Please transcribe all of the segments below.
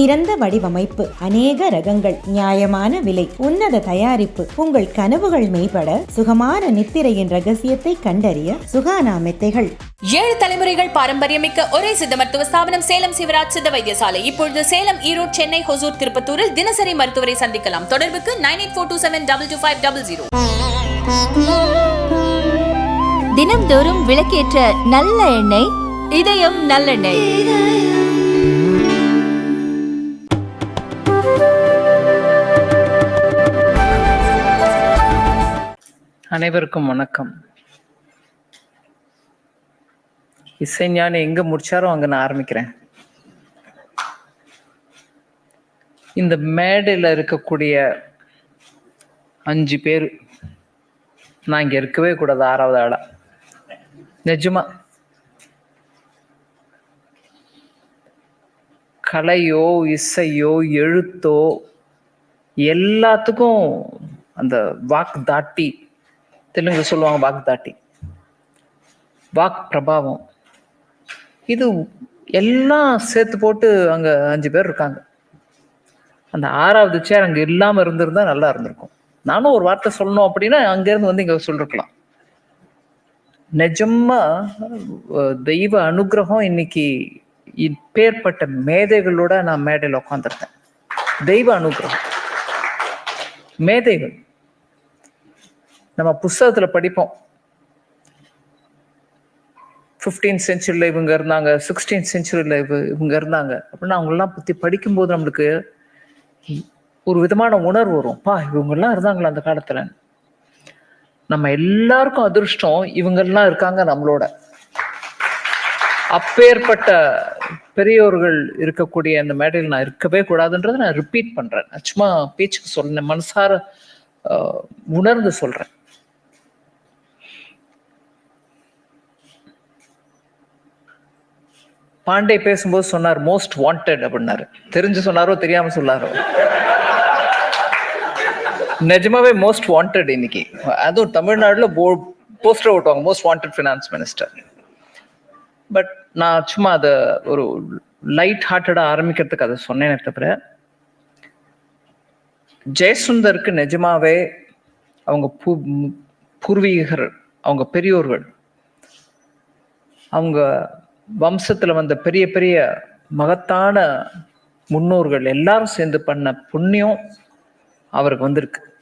சிறந்த வடிவமைப்பு அநேக ரகங்கள் நியாயமான விலை உன்னத தயாரிப்பு உங்கள் கனவுகள் மேம்பட சுகமான நித்திரையின் ரகசியத்தை கண்டறிய சுகானா மெத்தைகள். ஏழு தலைமுறைகள் பாரம்பரியமிக்க ஒரே சித்த மருத்துவ ஸ்தாபனம் சேலம் சிவராஜ் சித்த வைத்தியசாலை. இப்பொழுது சேலம் ஈரோடு சென்னை ஹொசூர் திருப்பத்தூரில் தினசரி மருத்துவரை சந்திக்கலாம். தொடர்புக்கு nine eight four two seven double two five double zero. தினம்தோறும் விளக்கேற்ற நல்ல எண்ணெய் இதயம் நல்லெண்ணெய். அனைவருக்கும் வணக்கம். இசைஞானி எங்க முடிச்சாரோ அங்க நான் ஆரம்பிக்கிறேன். இந்த மேடையில் இருக்கக்கூடிய அஞ்சு பேர் நான் இங்க இருக்கவே கூடாது ஆறாவது ஆளா. நிஜமா. கலையோ இசையோ எழுத்தோ எல்லாத்துக்கும் அந்த வாக்கு தாட்டி தெலுங்கு சொல்லுவாங்க வாக் தாட்டி வாக் பிரபாவம். இது எல்லாம் சேர்த்து போட்டு அங்க அஞ்சு பேர் இருக்காங்க. அந்த ஆறாவது சேர் அங்க இல்லாம இருந்திருந்தா நல்லா இருந்திருக்கும். நானும் ஒரு வார்த்தை சொல்லணும் அப்படின்னா அங்கிருந்து வந்து இங்க சொல்லிருக்கலாம். நிஜமா தெய்வ அனுகிரகம் இன்னைக்கு இப்பேற்பட்ட மேதைகளோட நான் மேடையில் உட்காந்துருக்கேன் தெய்வ அனுகிரகம். மேதைகள். நம்ம புஸ்தகத்துல படிப்போம். ஃபிஃப்டீன் செஞ்சுரியில் இவங்க இருந்தாங்க சிக்ஸ்டீன் செஞ்சுரியில் இவ இவங்க இருந்தாங்க. அப்படின்னா அவங்களாம் பற்றி படிக்கும்போது நம்மளுக்கு ஒரு விதமான உணர்வு வரும். பா இவங்கெல்லாம் இருந்தாங்களா அந்த காலத்தில். நம்ம எல்லாருக்கும் அதிர்ஷ்டம் இவங்கெல்லாம் இருக்காங்க நம்மளோட. அப்பேற்பட்ட பெரியோர்கள் இருக்கக்கூடிய அந்த மேடையில் நான் இருக்கவே கூடாதுன்றதை நான் ரிப்பீட் பண்ணுறேன் நான் சும்மா பேச்சுக்கு சொல்றேன் மனசார உணர்ந்து சொல்கிறேன் பாண்டே பேசும்போது சொன்னார் மோஸ்ட் வாண்டட் அப்படின்னாரு. தெரிஞ்சு சொன்னாரோ தெரியாம சொன்னாரோ? நிஜமாவே மோஸ்ட் வாண்டட் இன்னைக்கு. அதுவும் தமிழ்நாடுல போஸ்டர் ஓட்டுவாங்க most wanted finance minister but நான் சும்மா அதை ஒரு லைட் ஹார்ட்டடா ஆரம்பிக்கிறதுக்கு அதை சொன்னேனே தவிர ஜெயசுந்தருக்கு நிஜமாவே அவங்க பூ பூர்வீகர் அவங்க பெரியோர்கள் அவங்க வம்சத்துல வந்த பெரிய பெரிய மகத்தான முன்னோர்கள் எல்லாரும் சேர்ந்து பண்ண புண்ணியம் அவருக்கு வந்திருக்கு.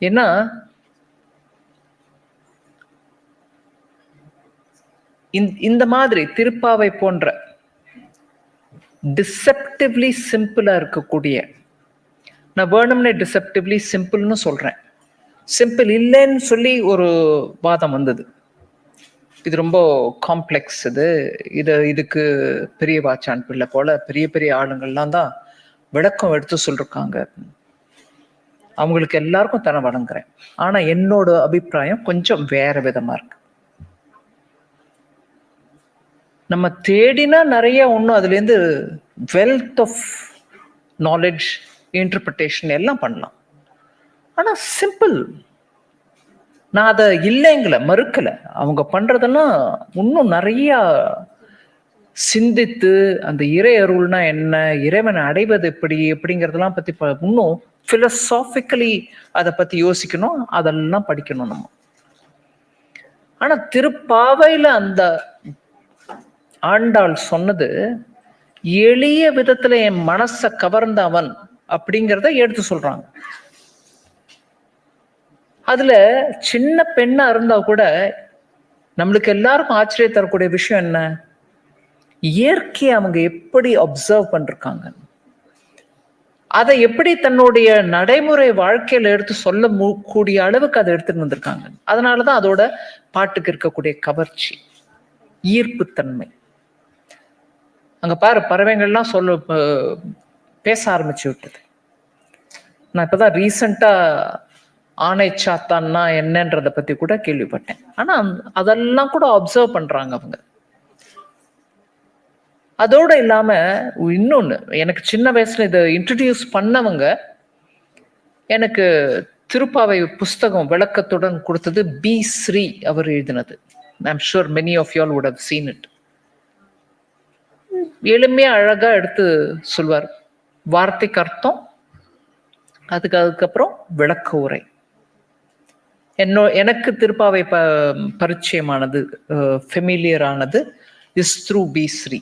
ஏன்னா இந்த- இந்த மாதிரி திருப்பாவை போன்ற டிசெப்டிவ்லி சிம்பிளா இருக்கக்கூடிய நான் வேணும்னே டிசெப்டிவ்லி சிம்பிள்னு சொல்றேன். சிம்பிள் இல்லைன்னு சொல்லி ஒரு வாதம் வந்தது. இது ரொம்ப காம்ப்ளெக்ஸ் இது. இது இதுக்கு பெரிய வாச்சான் பிள்ளை போல பெரிய பெரிய ஆளுங்கள்லாம் தான் விளக்கம் எடுத்து சொல்லிருக்காங்க. அவங்களுக்கு எல்லாருக்கும் தன வணங்குறேன். ஆனா என்னோட அபிப்பிராயம் கொஞ்சம் வேற விதமா இருக்கு. நம்ம தேடினா நிறைய ஒன்றும் அதுலேருந்து வெல்த் ஆஃப் நாலேஜ் இன்டர்பிரிட்டேஷன் எல்லாம் பண்ணலாம். ஆனால் சிம்பிள் நான் அதை இல்லைங்கள மறுக்கல. அவங்க பண்றதெல்லாம் இன்னும் நிறைய சிந்தித்து அந்த இறை அருள்னா என்ன இறைவனை அடைவது எப்படி எப்படிங்கிறதெல்லாம் பத்தி இன்னும் பிலசாபிக்கலி அதை பத்தி யோசிக்கணும் அதெல்லாம் படிக்கணும் நம்ம. ஆனா திருப்பாவையில அந்த ஆண்டாள் சொன்னது எளிய விதத்துல என் மனச கவர்ந்த அவன் அப்படிங்கிறத எடுத்து சொல்றாங்க. அதுல சின்ன பெண்ணா இருந்தா கூட நம்மளுக்கு எல்லாருக்கும் ஆச்சரியம் தரக்கூடிய விஷயம் என்ன? இயற்கையை அவங்க எப்படி அப்சர்வ் பண்ணிருக்காங்க? அதை எப்படி தன்னுடைய நடைமுறை வாழ்க்கையில எடுத்து சொல்ல கூடிய அளவுக்கு அதை எடுத்துட்டு வந்திருக்காங்க? அதனாலதான் அதோட பாட்டுக்கு இருக்கக்கூடிய கவர்ச்சி ஈர்ப்புத்தன்மை. அங்க பாரு பறவைகள்லாம் சொல்ல பேச ஆரம்பிச்சு விட்டது. நான் இப்பதான் ரீசண்டா ஆணை சாத்தான்னா என்னன்றத பத்தி கூட கேள்விப்பட்டேன். ஆனா அதெல்லாம் கூட அப்சர்வ் பண்றாங்க அவங்க. அதோட இல்லாம இன்னொன்னு எனக்கு சின்ன வயசுல இதை இன்ட்ரடியூஸ் பண்ணவங்க எனக்கு திருப்பாவை புஸ்தகம் விளக்கத்துடன் கொடுத்தது பி ஸ்ரீ அவர் எழுதினது. I'm sure many of you all would have seen it எளிமையா அழகா எடுத்து சொல்வார். வார்த்தைக்கு அர்த்தம் அதுக்கு அதுக்கப்புறம் விளக்க உரை. என்னோ எனக்கு திருப்பாவை ப பரிச்சயமானது ஃபெமிலியர் ஆனது இஸ் த்ரூ பி ஸ்ரீ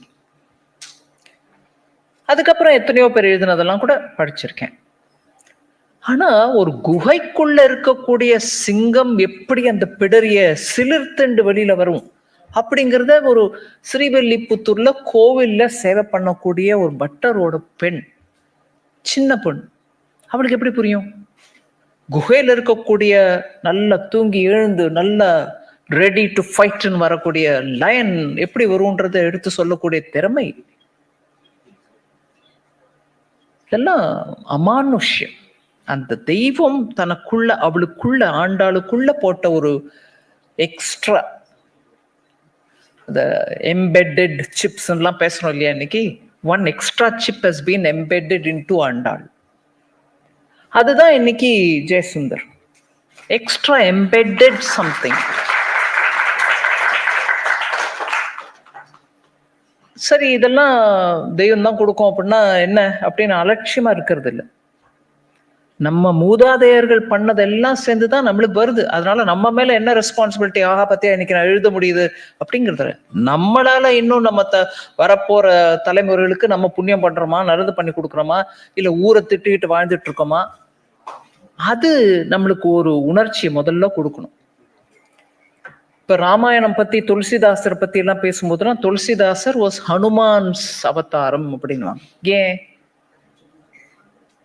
அதுக்கப்புறம் எத்தனையோ பேர் எழுதினதெல்லாம் கூட படிச்சிருக்கேன். ஆனா ஒரு குகைக்குள்ள இருக்கக்கூடிய சிங்கம் எப்படி அந்த பிடரிய சிலிர்த்துண்டு வெளியில வரும்? அப்படிங்கிறத ஒரு ஸ்ரீவெல்லிபுத்தூர்ல கோவில்ல சேவை பண்ணக்கூடிய ஒரு பட்டரோட பெண் சின்ன பெண் அவளுக்கு எப்படி புரியும்? குகையில் இருக்கக்கூடிய நல்ல தூங்கி எழுந்து நல்ல ரெடி டு ஃபைட்னு வரக்கூடிய லயன் எப்படி வரும்ன்றதை எடுத்து சொல்லக்கூடிய திறமை. இதெல்லாம் அமானுஷ்யம். அந்த தெய்வம் தனக்குள்ள அவளுக்குள்ள ஆண்டாளுக்குள்ள போட்ட ஒரு எக்ஸ்ட்ரா த எம்பெட்டட் சிப்ஸ்லாம் எல்லாம் பேசணும் இல்லையா இன்னைக்கு? One extra chip has been embedded into Andal. அதுதான் இன்னைக்கு ஜெயசுந்தர். எக்ஸ்ட்ரா எம்பெட்டட் சம்திங் சரி இதெல்லாம் தெய்வம் தான் கொடுக்கும் அப்படின்னா என்ன? அப்படின்னு அலட்சியமா இருக்கிறது இல்லை நம்ம மூதாதையர்கள் பண்ணதெல்லாம் சேர்ந்து தான் நம்மளுக்கு வருது. அதனால நம்ம மேல என்ன ரெஸ்பான்சிபிலிட்டி ஆகா பத்தியா இன்னைக்கு நான் எழுத முடியுது அப்படிங்கிறது. நம்மளால இன்னும் நம்ம த வரப்போற தலைமுறைகளுக்கு நம்ம புண்ணியம் பண்றோமா? நல்லது பண்ணி கொடுக்குறோமா? இல்ல ஊரை திட்டிக்கிட்டு வாழ்ந்துட்டு இருக்கோமா? அது நம்மளுக்கு ஒரு உணர்ச்சியை முதல்ல கொடுக்கணும். இப்ப ராமாயணம் பத்தி துளசிதாசர் பத்தி எல்லாம் பேசும்போதுலாம் துளசிதாசர் வாஸ் ஹனுமான்ஸ் அவதாரம் அப்படின்வாங்க ஏன்?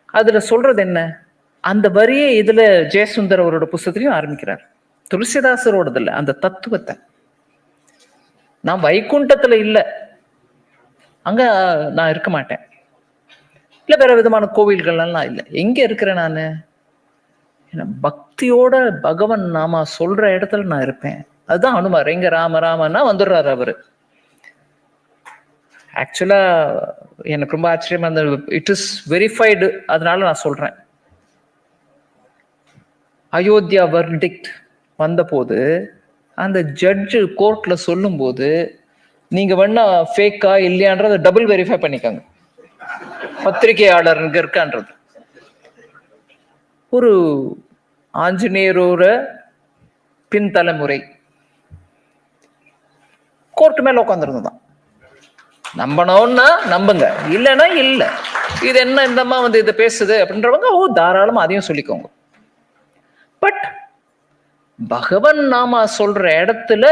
அதுல சொல்றது என்ன? அந்த வரியே இதுல ஜெயசுந்தர் அவரோட புஸ்தத்திலையும் ஆரம்பிக்கிறார். துளசிதாசரோடது இல்லை அந்த தத்துவத்தை. நான் வைகுண்டத்துல இல்ல. அங்க நான் இருக்க மாட்டேன். இல்ல வேற விதமான கோவில்கள்லாம் இல்லை. எங்க இருக்கிறேன் நான்? ஏன்னா பக்தியோட பகவன் நாம சொல்ற இடத்துல நான் இருப்பேன். அதுதான் அனுமார். எங்க ராம ராமன்னா வந்துடுறாரு அவரு. ஆக்சுவலா எனக்கு ரொம்ப ஆச்சரியமா அந்த இட் இஸ் வெரிஃபைடு அதனால நான் சொல்றேன். அயோத்தியா வர்டிக்ட் வந்தபோது அந்த ஜட்ஜு கோர்ட்ல சொல்லும்போது நீங்க வேணா ஃபேக்கா இல்லையான்றதை டபுள் வெரிஃபை பண்ணிக்கோங்க. பத்திரிகையாளர் இருக்கான்றது. ஒரு ஆஞ்சநேயரோட பின்தலைமுறை. கோர்ட்டு மேல உட்காந்துருந்துதான் நம்பணும்னா நம்புங்க இல்லைன்னா இல்லை. இது என்ன இந்தம்மா வந்து இதை பேசுது அப்படின்றவங்க ஓ தாராளமா அதையும் சொல்லிக்கோங்க. பட் பகவன் நாமா சொல்ற இடத்துல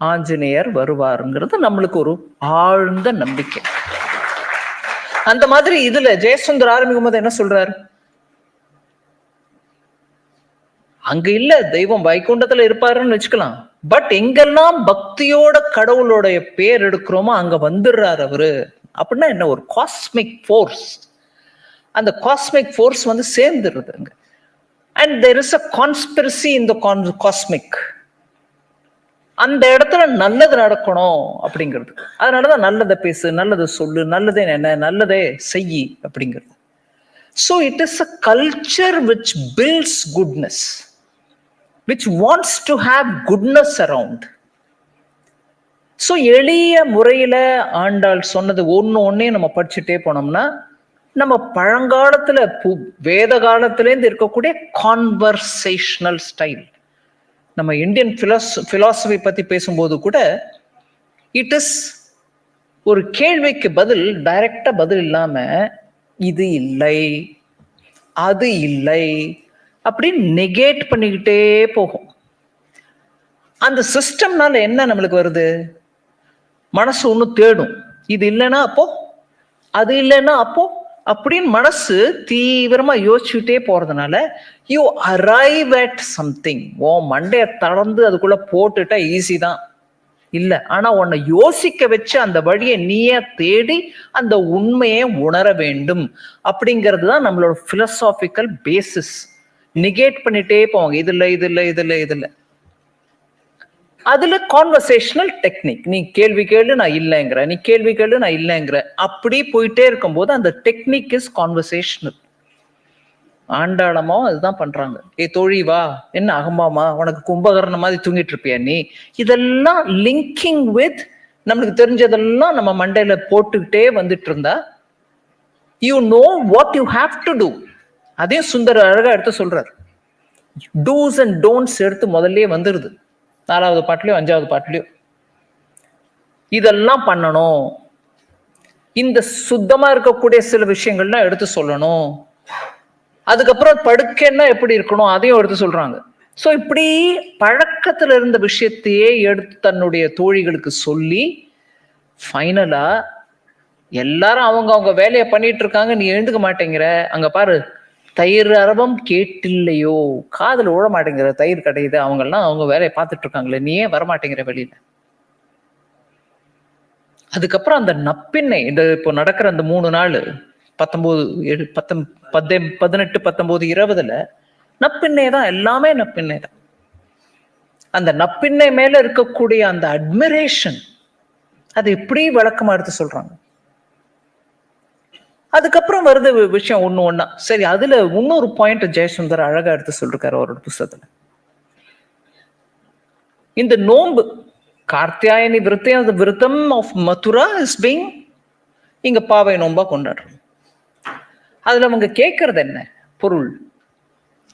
ஆஞ்சநேயர் வருவாருங்கிறது நம்மளுக்கு ஒரு ஆழ்ந்த நம்பிக்கை. அந்த மாதிரி இதுல ஜெயசுந்தர் ஆரம்பிக்கும் போது என்ன சொல்றாரு? அங்க இல்ல தெய்வம் வைகுண்டத்துல இருப்பாருன்னு வச்சுக்கலாம். பட் எங்கெல்லாம் பக்தியோட கடவுளோடைய பேர் எடுக்கிறோமோ அங்க வந்துடுறாரு அவரு. அப்படின்னா என்ன? ஒரு காஸ்மிக் ஃபோர்ஸ் அந்த காஸ்மிக் ஃபோர்ஸ் வந்து சேர்ந்துருது அங்க. And there is a conspiracy இந்த காஸ்மிக் அந்த இடத்துல நல்லது நடக்கணும் அப்படிங்கிறது. அதனாலதான் நல்லதை பேசு நல்லதை சொல்லு நல்லதே என்ன நல்லதே செய் அப்படிங்கிறது. So it is a culture which builds goodness which wants to have goodness around. So எளிய முறையில் ஆண்டாள் சொன்னது ஒன்று ஒன்றே நம்ம படிச்சுட்டே போனோம்னா நம்ம பழங்காலத்தில் பு- வேத காலத்திலேருந்து இருக்கக்கூடிய கான்வர்சேஷனல் ஸ்டைல் நம்ம இந்தியன் பிலாஸ் ஃபிலாசபி பற்றி பேசும்போது கூட இட் இஸ் ஒரு கேள்விக்கு பதில் டைரக்டாக பதில் இல்லாமல் இது இல்லை அது இல்லை அப்படின்னு நெகேட் பண்ணிக்கிட்டே போகும். அந்த சிஸ்டம்னால என்ன நம்மளுக்கு வருது? மனசு ஒன்று தேடும். இது இல்லைன்னா அப்போ? அது இல்லைன்னா அப்போ? அப்படின்னு மனசு தீவிரமா யோசிச்சுட்டே போறதுனால யூ அரைவ் அட் சம்திங் ஓ மண்டைய தளர்ந்து அதுக்குள்ள போட்டுட்டா ஈஸி தான். இல்ல ஆனா உன்னை யோசிக்க வச்சு அந்த வழியை நீயே தேடி அந்த உண்மையை உணர வேண்டும். அப்படிங்கிறது தான் நம்மளோட பிலசாபிக்கல் பேசிஸ் நிகேட் பண்ணிட்டே போவாங்க. இது இல்லை இது இல்லை இது இல்லை இது இல்லை அதுல கான்வர்சேஷனல் டெக்னிக் நீ கேள்வி கேளு நான் இல்லைங்கிற. நீ கேள்வி கேளு நான் இல்லைங்கிற. அப்படி போயிட்டே இருக்கும்போது அந்த டெக்னிக் இஸ் கான்வர்சேஷனல் ஆண்டாளமாவும் அதுதான் பண்றாங்க. ஏ தோழி வா. என்ன அகம்பாமா உனக்கு கும்பகரணம் மாதிரி தூங்கிட்டு இருப்பியா நீ? இதெல்லாம் லிங்கிங் வித் நம்மளுக்கு தெரிஞ்சதெல்லாம் நம்ம மண்டையில போட்டுக்கிட்டே வந்துட்டு இருந்தா you know what you have to do அதையும் சுந்தர் அழகா எடுத்து சொல்றார். டூஸ் அண்ட் டோன்ட்ஸ் எடுத்து முதல்ல வந்துருது. நாலாவது பாட்டுலயோ அஞ்சாவது பாட்டுலயோ. இதெல்லாம் பண்ணணும். இந்த சுத்தமா இருக்கக்கூடிய சில விஷயங்கள்லாம் எடுத்து சொல்லணும். அதுக்கப்புறம் படுக்கைன்னா எப்படி இருக்கணும்? அதையும் எடுத்து சொல்றாங்க. ஸோ இப்படி பழக்கத்துல இருந்த விஷயத்தையே எடுத்து தன்னுடைய தோழிகளுக்கு சொல்லி ஃபைனலா எல்லாரும் அவங்க அவங்க வேலையை பண்ணிட்டு இருக்காங்க. நீ எழுந்துக்க மாட்டேங்கிற. அங்க பாரு தயிர் அரபம் கேட்டில்லையோ? காதல் ஓட மாட்டேங்கிற தயிர் கிடையுது. அவங்கெல்லாம் அவங்க வேலையை பார்த்துட்டு இருக்காங்களே நீ ஏன் வரமாட்டேங்கிற வெளியில? அதுக்கப்புறம் அந்த நப்பின்னை இந்த இப்போ நடக்கிற அந்த மூணு நாள் பத்தொன்பது ஏழு பத்தே பதினெட்டு பத்தொன்பது இருபதுல நப்பின்னை தான். எல்லாமே நப்பின்னை தான். அந்த நப்பின்னை மேல இருக்கக்கூடிய அந்த அட்மிரேஷன் அது எப்படி விளக்கமா எடுத்து சொல்றாங்க. அதுக்கப்புறம் வருது விஷயம் ஒன்று ஒன்றா சரி அதுல இன்னொரு பாயிண்ட் ஜெயசுந்தர் அழகா எடுத்து சொல்லிருக்காரு அவரோட புஸ்தகத்துல இந்த நோன்பு கார்த்தியாயனி விரத்தம் அந்த விரதம் ஆஃப் மதுரா இஸ் பீங் இங்க பாவை நோன்பா கொண்டாடுறோம். அதுல அவங்க கேட்கறது என்ன? பொருள்.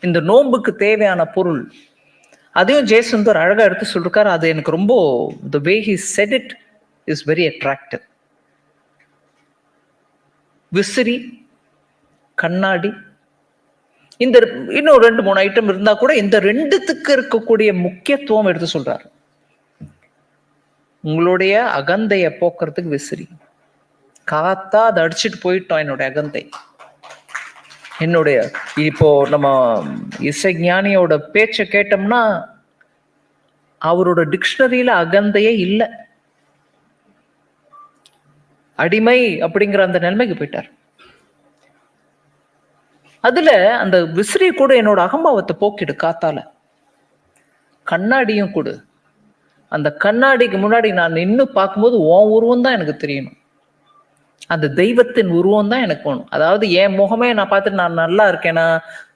இந்த நோன்புக்கு தேவையான பொருள். அதையும் ஜெயசுந்தர் அழகா எடுத்து சொல்லிருக்காரு. அது எனக்கு ரொம்ப the way he said it is very attractive விசிறி கண்ணாடி. இந்த இன்னும் ரெண்டு மூணு ஐட்டம் இருந்தா கூட இந்த ரெண்டுத்துக்கு இருக்கக்கூடிய முக்கியத்துவம் எடுத்து சொல்றாரு. உங்களுடைய அகந்தைய போக்குறதுக்கு விசிறி. காத்தா அதை அடிச்சுட்டு போயிட்டோம் என்னுடைய அகந்தை. என்னுடைய இப்போ நம்ம இசை ஞானியோட பேச்சை கேட்டோம்னா அவரோட டிக்ஷனரியில அகந்தையே இல்லை. அடிமை அப்படிங்கிற அந்த நிலைமைக்கு போயிட்டார். அதுல அந்த விசிறி கூட என்னோட அகம்பாவத்தை போக்கிடு காத்தால. கண்ணாடியும் கொடு. அந்த கண்ணாடிக்கு முன்னாடி நான் நின்று பார்க்கும்போது உன் உருவம் தான் எனக்கு தெரியணும். அந்த தெய்வத்தின் உருவம் தான் எனக்கு வேணும். அதாவது என் முகமே நான் பார்த்துட்டு நான் நல்லா இருக்கேனா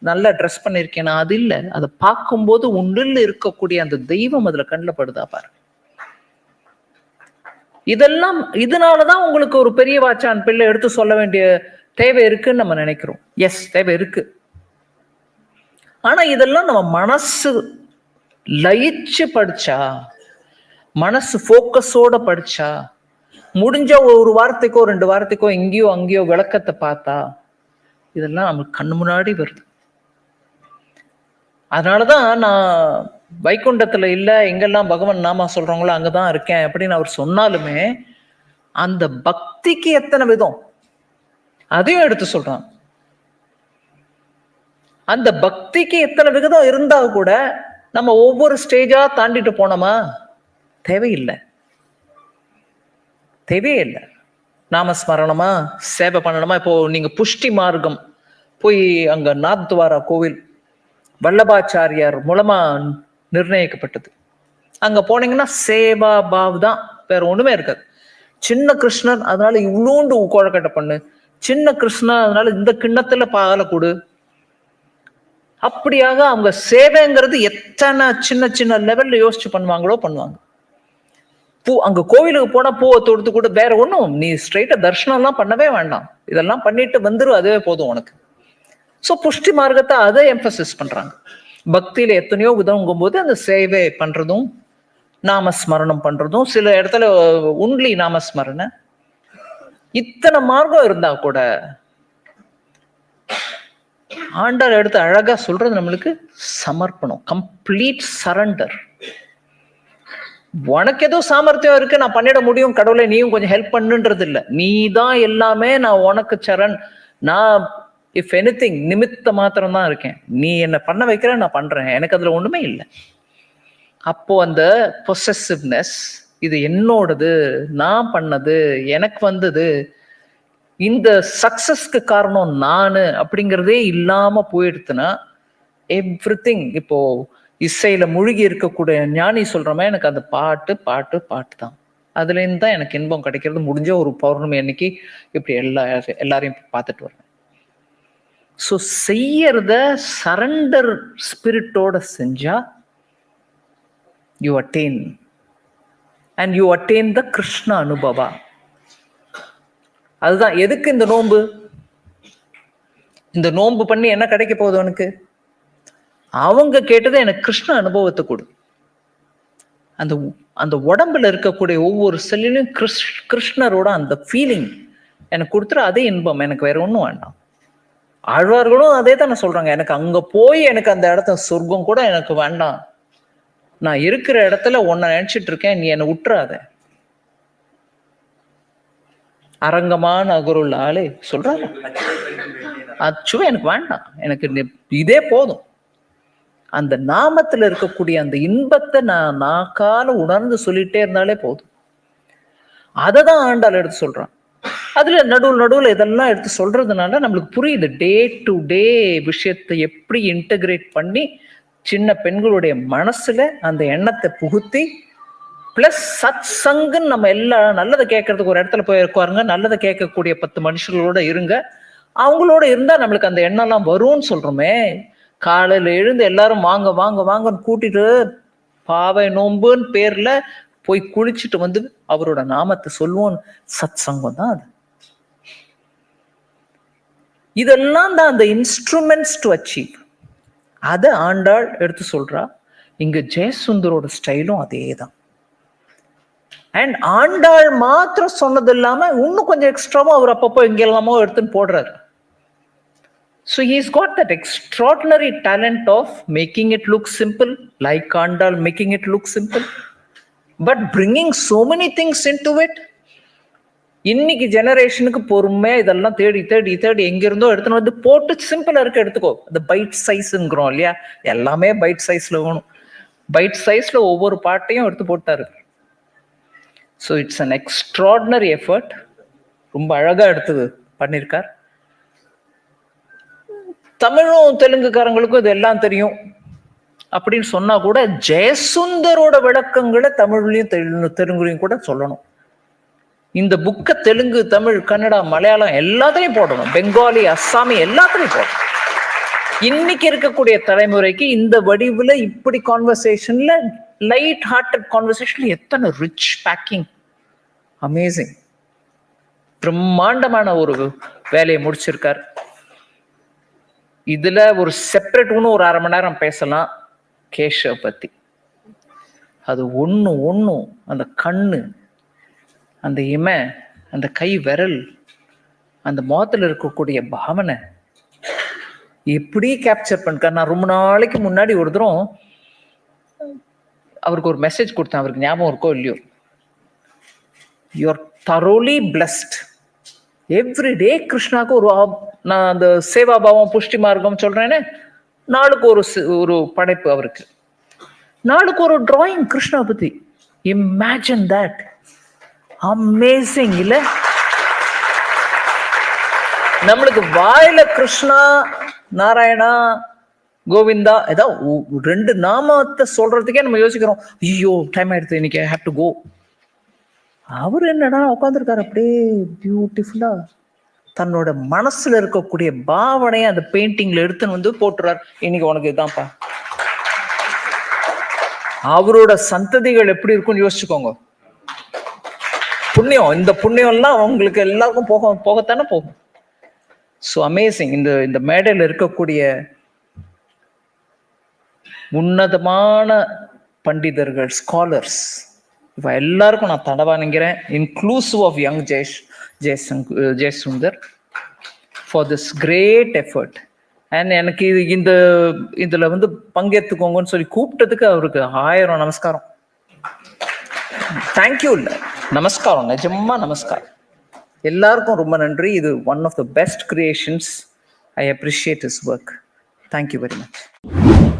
நல்லா ட்ரெஸ் பண்ணியிருக்கேனா அது இல்லை. அதை பார்க்கும்போது உன்னில் இருக்கக்கூடிய அந்த தெய்வம் அதில் கண்ணில் படுதா பாரு. இதெல்லாம் இதனாலதான் உங்களுக்கு ஒரு பெரிய வாச்சான் பிள்ளை எடுத்து சொல்ல வேண்டிய தேவை இருக்குன்னு நம்ம நினைக்கிறோம். எஸ் தேவை இருக்கு. ஆனா இதெல்லாம் நம்ம மனசு லயிச்சு படிச்சா மனசு ஃபோக்கஸோட படிச்சா முடிஞ்ச ஒரு வாரத்துக்கோ ரெண்டு வாரத்துக்கோ எங்கேயோ அங்கேயோ விளக்கத்தை பார்த்தா இதெல்லாம் நமக்கு கண்ணு முன்னாடி வருது. அதனாலதான் நான் வைகுண்டத்துல இல்ல எங்கெல்லாம் பகவான் நாமா சொல்றாங்களோ அங்கதான் இருக்கேன் அப்படின்னு அவர் சொன்னாலுமே அந்த பக்திக்கு எத்தனை விதம்? அதையும் எடுத்து சொல்றான். அந்த பக்திக்கு எத்தனை விகிதம் இருந்தா கூட நம்ம ஒவ்வொரு ஸ்டேஜா தாண்டிட்டு போனோமா? தேவையில்லை. தேவையே இல்லை நாமஸ்மரணமா சேவை பண்ணணுமா? இப்போ நீங்க புஷ்டி மார்க்கம் போய் அங்க நாத்வாரா கோவில் வல்லபாச்சாரியார் மூலமா நிர்ணயிக்கப்பட்டது. அங்க போனீங்கன்னா சேவா பாவ் தான் வேற ஒண்ணுமே இருக்காது. சின்ன கிருஷ்ணன் அதனால இவ்வளோண்டு கோழக்கட்டை பண்ணு. சின்ன கிருஷ்ணன் அதனால இந்த கிண்ணத்துல பாலை கொடு. அப்படியாக அவங்க சேவைங்கிறது எத்தனை சின்ன சின்ன லெவல்ல யோசிச்சு பண்ணுவாங்களோ பண்ணுவாங்க. பூ அங்க கோவிலுக்கு போனா பூவை தொடுத்து கூட வேற ஒண்ணும். நீ ஸ்ட்ரைட்டா தர்ஷனம்லாம் பண்ணவே வேண்டாம். இதெல்லாம் பண்ணிட்டு வந்துடும் அதுவே போதும் உனக்கு. ஸோ புஷ்டி மார்க்கத்தை அதை எம்பசைஸ் பண்றாங்க. பக்தியில எத்தனையோ விதங்கும் போது அந்த சேவை பண்றதும் நாமஸ்மரணம் பண்றதும் சில இடத்துல உன்லி நாமஸ்மரண. இத்தனை மார்க்கம் இருந்தா கூட ஆண்டாள் எடுத்து அழகா சொல்றது நம்மளுக்கு சமர்ப்பணம் கம்ப்ளீட் சரண்டர் உனக்கு ஏதோ சாமர்த்தியம் இருக்கு நான் பண்ணிட முடியும் கடவுளை நீயும் கொஞ்சம் ஹெல்ப் பண்ணுன்றது இல்லை நீ தான் எல்லாமே நான் உனக்கு சரண் நான் இஃப் எனி திங் நிமித்த மாத்திரம் தான் இருக்கேன். நீ என்ன பண்ண வைக்கிற நான் பண்றேன். எனக்கு அதுல ஒண்ணுமே இல்லை. அப்போ அந்த பொசசிவ்னஸ் இது என்னோடது நான் பண்ணது எனக்கு வந்தது இந்த சக்சஸ்க்கு காரணம் நானு அப்படிங்கிறதே இல்லாம போயிடுத்துன்னா எவ்ரி இப்போ இசையில மூழ்கி இருக்கக்கூடிய ஞானி சொல்றமே எனக்கு அந்த பாட்டு பாட்டு பாட்டு தான் அதுலேருந்து தான் எனக்கு இன்பம் கிடைக்கிறது. முடிஞ்ச ஒரு பௌர்ணமி அன்னைக்கு இப்படி எல்லா எல்லாரையும் பார்த்துட்டு வரேன். ஸோ செய்யறத சரண்டர் ஸ்பிரிட்டோட செஞ்சா you attain and you attain the Krishna அனுபவா அதுதான் எதுக்கு இந்த நோன்பு? இந்த நோன்பு பண்ணி என்ன கிடைக்க போகுது அவனுக்கு? அவங்க கேட்டதை எனக்கு கிருஷ்ண அனுபவத்தை கொடு. அந்த அந்த உடம்புல இருக்கக்கூடிய ஒவ்வொரு செல்லிலும் கிருஷ் கிருஷ்ணரோட அந்த ஃபீலிங் எனக்கு கொடுத்துரு அதே இன்பம். எனக்கு வேற ஒன்றும் வேண்டாம். ஆழ்வார்களும் அதே தானே சொல்றாங்க. எனக்கு அங்க போய் எனக்கு அந்த இடத்த சொர்க்கம் கூட எனக்கு வேண்டாம். நான் இருக்கிற இடத்துல உன்னை நினைச்சிட்டு இருக்கேன் நீ என்னை விட்டுறாத அரங்கமான அகருள் ஆளு சொல்றாரு அச்சுவே எனக்கு வேண்டாம். எனக்கு இதே போதும். அந்த நாமத்துல இருக்கக்கூடிய அந்த இன்பத்தை நான் நாக்கால உணர்ந்து சொல்லிட்டே இருந்தாலே போதும். அதை தான் ஆண்டாள் எடுத்து சொல்றான். அதுல நடுவில் நடுவில் இதெல்லாம் எடுத்து சொல்றதுனால நம்மளுக்கு புரியுது. டே டு டே விஷயத்தை எப்படி இன்டகிரேட் பண்ணி சின்ன பெண்களுடைய மனசுல அந்த எண்ணத்தை புகுத்தி பிளஸ் சத் சங்குன்னு நம்ம எல்லா நல்லதை கேட்கறதுக்கு ஒரு இடத்துல போய் உட்காருங்க நல்லதை கேட்கக்கூடிய பத்து மனுஷங்களோட இருங்க. அவங்களோட இருந்தா நம்மளுக்கு அந்த எண்ணம்லாம் வரும்னு சொல்றோமே. காலையில எழுந்து எல்லாரும் வாங்க வாங்க வாங்கன்னு கூட்டிட்டு பாவை நோம்புன்னு பேர்ல போய் குளிச்சுட்டு வந்து அவரோட நாமத்தை சொல்லுவோம் சத் சங்கம் தான் அது. இதெல்லாம் தான் அந்த இன்ஸ்ட்ருமெண்ட்ஸ் டு அச்சீவ் அதை ஆண்டாள் எடுத்து சொல்றா இங்க ஜெயசுந்தரோட ஸ்டைலும் அதே தான் அண்ட் ஆண்டாள் மாத்திரம் சொன்னது இல்லாம இன்னும் கொஞ்சம் எக்ஸ்ட்ராவும் அவர் அப்பப்போ எங்கெல்லாமோ எடுத்துன்னு போடுறாரு. So he's got that extraordinary talent of making it look simple like Andal making it look simple but bringing so many things into it இன்னைக்கு ஜெனரேஷனுக்கு பொறுமையா இதெல்லாம் தேடி தேடி தேடி எங்கிருந்தோ எடுத்துன்னு வந்து போட்டு சிம்பிளா இருக்க எடுத்துக்கோ. அந்த பைட் சைஸ்ங்கிறோம் இல்லையா? எல்லாமே பைட் சைஸ்ல வேணும். பைட் சைஸ்ல ஒவ்வொரு பாட்டையும் எடுத்து போட்டாரு. So it's an extraordinary effort ரொம்ப அழகா எடுத்து பண்ணியிருக்கார் தமிழும் தெலுங்குக்காரங்களுக்கும் இது எல்லாம் தெரியும். அப்படின்னு சொன்னா கூட ஜெயசுந்தரோட விளக்கங்களை தமிழ்லையும் தெலுங்குலையும் கூட சொல்லணும். இந்த புக்கை தெலுங்கு தமிழ் கன்னடா மலையாளம் எல்லாத்தையும் போடணும். பெங்காலி அஸ்ஸாமி எல்லாத்தையும் போடணும். இன்னைக்கு இருக்கக்கூடிய தலைமுறைக்கு இந்த வடிவில் இப்படி கான்வர்சேஷன்ல லைட் ஹார்ட்டட் கான்வர்சேஷன்ல எத்தனை ரிச் பேக்கிங் அமேசிங் பிரம்மாண்டமான ஒரு வேலையை முடிச்சிருக்கார். இதுல ஒரு செப்பரேட் ஒன்று ஒரு அரை மணி நேரம் பேசலாம். கேஷவ பத்தி. அது ஒன்று ஒன்றும் அந்த கண்ணு. அந்த இமை அந்த கை விரல் அந்த முகத்தில் இருக்கக்கூடிய பாவனை எப்படி கேப்சர் பண்ணிருக்கார் நான் ரொம்ப நாளைக்கு முன்னாடி ஒரு தூரம் அவருக்கு ஒரு மெசேஜ் கொடுத்தேன். அவருக்கு ஞாபகம் இருக்கோ இல்லையோ? You're thoroughly blessed every day கிருஷ்ணாவுக்கு ஒரு நான் அந்த சேவா பாவம் புஷ்டி மார்க்கம் சொல்றேனே நாளுக்கு ஒரு ஒரு படைப்பு அவருக்கு. நாளுக்கு ஒரு டிராயிங் கிருஷ்ணா பத்தி. இமேஜின் தட் அமேசிங் இல்ல? நம்மளுக்கு வாயில கிருஷ்ணா நாராயணா கோவிந்தா ஏதாவது ஒ- ரெண்டு நாமத்தை சொல்றதுக்கே நம்ம யோசிக்கிறோம். ஐயோ டைம் ஆயிடுது இன்னைக்கு ஹேவ் டு கோ அவர் என்னடா உட்காந்துருக்காரு அப்படியே பியூட்டிஃபுல்லா தன்னோட மனசுல இருக்கக்கூடிய பாவனையை அந்த பெயிண்டிங்ல எடுத்துன்னு வந்து போட்டுறார். இன்னைக்கு உனக்கு இதுதான்ப்பா அவரோட சந்ததிகள் எப்படி இருக்கும்னு யோசிச்சுக்கோங்க. புண்ணியம். இந்த புண்ணியம்லாம் அவங்களுக்கு எல்லாருக்கும் போக போகத்தானே போகும். ஸோ அமேசிங் இந்த இந்த மேடையில் இருக்கக்கூடிய உன்னதமான பண்டிதர்கள் ஸ்காலர்ஸ் இவ எல்லாருக்கும் நான் தடவா நினைக்கிறேன் இன்க்ளூசிவ் ஆஃப் யங் ஜெயஷ் Jaishankar Jaisundar for this great effort and எனக்கு இது இந்த இதில் வந்து பங்கேற்றுக்கோங்கன்னு சொல்லி கூப்பிட்டதுக்கு அவருக்கு ஆயிரம் நமஸ்காரம். தேங்க்யூ இல்லை நமஸ்காரம் நிஜமா நமஸ்காரம். எல்லாருக்கும் ரொம்ப நன்றி. இது one of the best creations I appreciate his work thank you very much